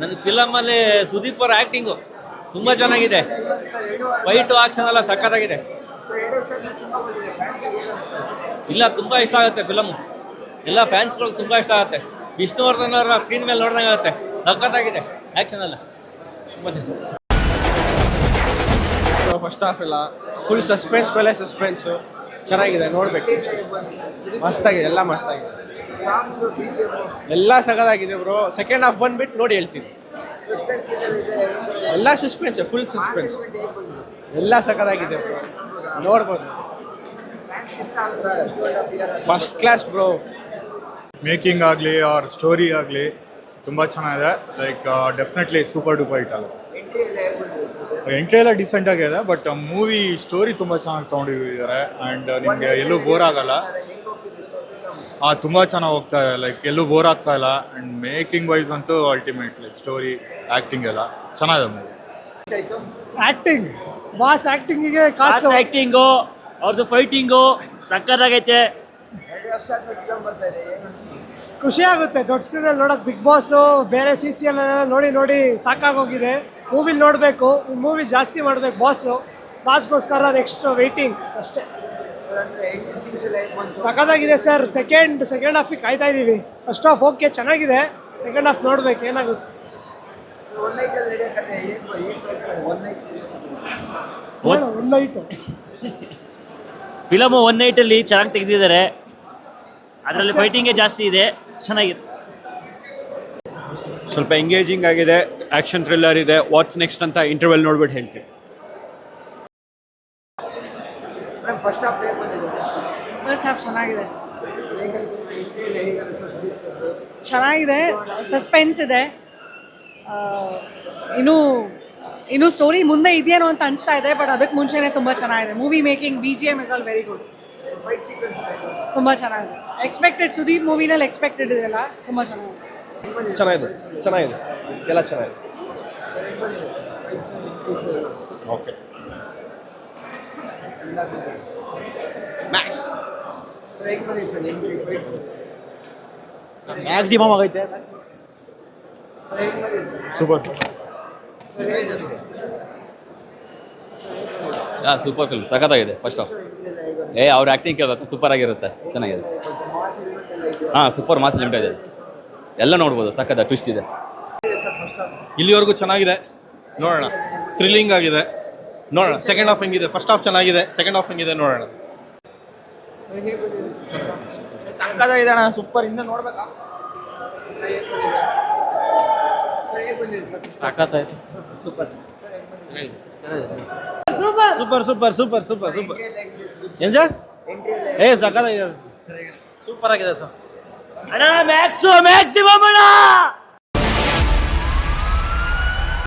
ನನ್ನ ಫಿಲಮಲ್ಲಿ ಸುದೀಪ್ ಅವರ ಆ್ಯಕ್ಟಿಂಗು ತುಂಬ ಚೆನ್ನಾಗಿದೆ. ಫೈಟು ಆಕ್ಷನ್ ಎಲ್ಲ ಸಖತ್ತಾಗಿದೆ. ಇಲ್ಲ, ತುಂಬ ಇಷ್ಟ ಆಗುತ್ತೆ ಫಿಲಮು. ಎಲ್ಲ ಫ್ಯಾನ್ಸ್ಗಳಿಗೆ ತುಂಬ ಇಷ್ಟ ಆಗುತ್ತೆ. ವಿಷ್ಣುವರ್ಧನ್ ಅವರ ಸ್ಕ್ರೀನ್ ಮೇಲೆ ನೋಡ್ದಂಗೆ ಆಗುತ್ತೆ. ಸಖತ್ತಾಗಿದೆ ಆ್ಯಕ್ಷನ್ ಎಲ್ಲ. ತುಂಬ ಚೆನ್ನಾಗಿ ಫಸ್ಟ್ ಹಾಫ್ ಎಲ್ಲ ಫುಲ್ ಸಸ್ಪೆನ್ಸ್ ಮೇಲೆ ಸಸ್ಪೆನ್ಸು ಚೆನ್ನಾಗಿದೆ, ನೋಡ್ಬೇಕು ಮಸ್ತಾಗಿದೆ, ಎಲ್ಲ ಮಸ್ತಾಗಿದೆ. ಎಲ್ಲ ಸಗದಾಗಿದೆ ಬ್ರೋ ಸೆಕೆಂಡ್ ಹಾಫ್ ಬಂದ್ಬಿಟ್ಟು ನೋಡಿ ಹೇಳ್ತೀನಿ. ಎಲ್ಲ ಸಸ್ಪೆನ್ಸ್ ಫುಲ್ ಸಸ್ಪೆನ್ಸ್ ಎಲ್ಲ ಸಗದಾಗಿದೆ ಬ್ರೋ ನೋಡ್ಬೋದು. ಫಸ್ಟ್ ಕ್ಲಾಸ್ ಬ್ರೋ ಮೇಕಿಂಗ್ ಆಗಲಿ ಆರ್ ಸ್ಟೋರಿ ಆಗಲಿ, ತುಂಬ ಚೆನ್ನಾಗಿದೆ. Like definitely super duper hit entry ಎಲ್ಲ ಡಿಸೆಂಟ್ ಆಗಿದೆ ಬಟ್ ಮೂವಿ ಸ್ಟೋರಿ ತುಂಬ ಚೆನ್ನಾಗಿ ತೊಗೊಂಡಿದ್ದಾರೆ ಆ್ಯಂಡ್ ನಿಮಗೆ ಎಲ್ಲೂ ಬೋರ್ ಆಗಲ್ಲ. ಹಾಂ ತುಂಬ ಚೆನ್ನಾಗಿ ಹೋಗ್ತಾ ಇದೆ ಲೈಕ್ ಎಲ್ಲೂ ಬೋರ್ ಆಗ್ತಾ ಇಲ್ಲ ಆ್ಯಂಡ್ ಮೇಕಿಂಗ್ ವೈಸ್ ಅಂತೂ ಅಲ್ಟಿಮೇಟ್ ಲೈಕ್ ಸ್ಟೋರಿ ಆ್ಯಕ್ಟಿಂಗ್ ಎಲ್ಲ ಚೆನ್ನಾಗಿದೆ ಮೂವಿ ಆಕ್ಟಿಂಗ್ ಬಾಸ್ ಆಕ್ಟಿಂಗಿಗೆ ಕಾಸ್. ಆಕ್ಟಿಂಗು ಅವ್ರದ್ದು ಫೈಟಿಂಗು ಸಕ್ಕತ್ತಾಗೈತೆ ಖುಷಿ ಆಗುತ್ತೆ ದೊಡ್ಡ ಸ್ಕ್ರೀನಲ್ಲಿ ನೋಡೋಕೆ ಬಿಗ್ ಬಾಸು ಬೇರೆ ಸಿ ಸಿ ಎಲ್ಲ ನೋಡಿ ನೋಡಿ ಸಾಕಾಗೋಗಿದೆ ಮೂವಿಲಿ ನೋಡಬೇಕು ಮೂವಿ ಜಾಸ್ತಿ ಮಾಡಬೇಕು ಬಾಸು ಬಾಸ್ಗೋಸ್ಕರ ನೆಕ್ಸ್ಟ್ ವೆಯ್ಟಿಂಗ್ ಅಷ್ಟೇ. ಸಖತ್ತಾಗಿದೆ ಸರ್ ಸೆಕೆಂಡ್ ಸೆಕೆಂಡ್ ಹಾಫಿಗೆ ಕಾಯ್ತಾ ಇದ್ದೀವಿ ಫಸ್ಟ್ ಹಾಫ್ ಓಕೆ ಚೆನ್ನಾಗಿದೆ. ಸೆಕೆಂಡ್ ಹಾಫ್ ನೋಡ್ಬೇಕು ಏನಾಗುತ್ತೆ. ಒಂದು ನೈಟು ಫಿಲಮು ಒನ್ ನೈಟಲ್ಲಿ ಚೆನ್ನಾಗಿ ತೆಗೆದಿದ್ದಾರೆ. ಅದರಲ್ಲಿ ಫೈಟಿಂಗೇ ಜಾಸ್ತಿ ಇದೆ. ಚೆನ್ನಾಗಿದೆ ಸ್ವಲ್ಪ ಎಂಗೇಜಿಂಗ್ ಆಗಿದೆ ಆ್ಯಕ್ಷನ್ ಥ್ರಿಲ್ಲರ್ ಇದೆ. ವಾಚ್ ನೆಕ್ಸ್ಟ್ ಅಂತ ಇಂಟರ್ವೆಲ್ ನೋಡ್ಬಿಟ್ಟು ಹೇಳ್ತೀನಿ. ಫಸ್ಟ್ ಹಾಫ್ ಹೇಗೆ ಫಸ್ಟ್ ಹಾಫ್ ಚೆನ್ನಾಗಿದೆ. ಚೆನ್ನಾಗಿದೆ ಸಸ್ಪೆನ್ಸ್ ಇದೆ. ಇನ್ನು ಇನ್ನೂ ಇನ್ನೂ ಸ್ಟೋರಿ ಮುಂದೆ ಇದೆಯೇನೋ ಅಂತ ಅನಿಸ್ತಾ ಇದೆ ಬಟ್ ಅದಕ್ಕೆ ಮುಂಚೆನೇ ತುಂಬ ಚೆನ್ನಾಗಿದೆ. Movie making B G M is all very good ತುಂಬ ಚೆನ್ನಾಗಿದೆ. ಎಕ್ಸ್ಪೆಕ್ಟೆಡ್ ಸುದೀಪ್ ಮೂವಿನಲ್ಲಿ ಎಕ್ಸ್ಪೆಕ್ಟೆಡ್ ಇದೆಲ್ಲ ತುಂಬ ಚೆನ್ನಾಗಿದೆ. ಚೆನ್ನಾಗಿದೆ ಚೆನ್ನಾಗಿದೆ. ಎಲ್ಲ ಚೆನ್ನಾಗಿದೆ. ಓಕೆ. ಮ್ಯಾಕ್ಸ್ ಮ್ಯಾಕ್ಸಿಮಮ್ ಆಗೈತೆ. ಸೂಪರ್ ಹಾಂ ಸೂಪರ್ ಫಿಲ್ಮ್ ಸಖತ್ತಾಗಿದೆ ಫಸ್ಟ್ ಆಫ್ ಏ ಅವ್ರ ಆ್ಯಕ್ಟಿಂಗ್ ಕೇಳಬೇಕು ಸೂಪರ್ ಆಗಿರುತ್ತೆ. ಚೆನ್ನಾಗಿದೆ. ಹಾಂ ಸೂಪರ್ ಮಾಸ್ ಲಿಮಿಟ್ ಇದೆ ಎಲ್ಲ ನೋಡ್ಬೋದು ಸಕ್ಕದ ಟ್ವಿಸ್ಟ್ ಇದೆ. ಇಲ್ಲಿವರೆಗೂ ಚೆನ್ನಾಗಿದೆ. ನೋಡೋಣ. ಥ್ರಿಲ್ಲಿಂಗ್ ಆಗಿದೆ. ನೋಡೋಣ. ಸೆಕೆಂಡ್ ಹಾಫ್ ಹೆಂಗಿದೆ? ಫಸ್ಟ್ ಹಾಫ್ ಚೆನ್ನಾಗಿದೆ. ಸೆಕೆಂಡ್ ಹಾಫ್ ಹೆಂಗಿದೆ? ನೋಡೋಣ. ಸಕ್ಕತ್ತಾಗಿದೆ ಅಣ್ಣ. ಸೂಪರ್ ಇನ್ನೂ ನೋಡ್ಬೇಕಾ? ಸಖತ್ತಾಯ್ತು super super super super super super ಏನ್ ಸರ್? ಏ ಸಕ್ಕತ್ತಾಗಿದೆ ಸೂಪರ್ ಆಗಿದೆ ಸರ್. ಅಣ್ಣ ಮ್ಯಾಕ್ಸು ಮ್ಯಾಕ್ಸಿಮಮ್ ಅಣ್ಣ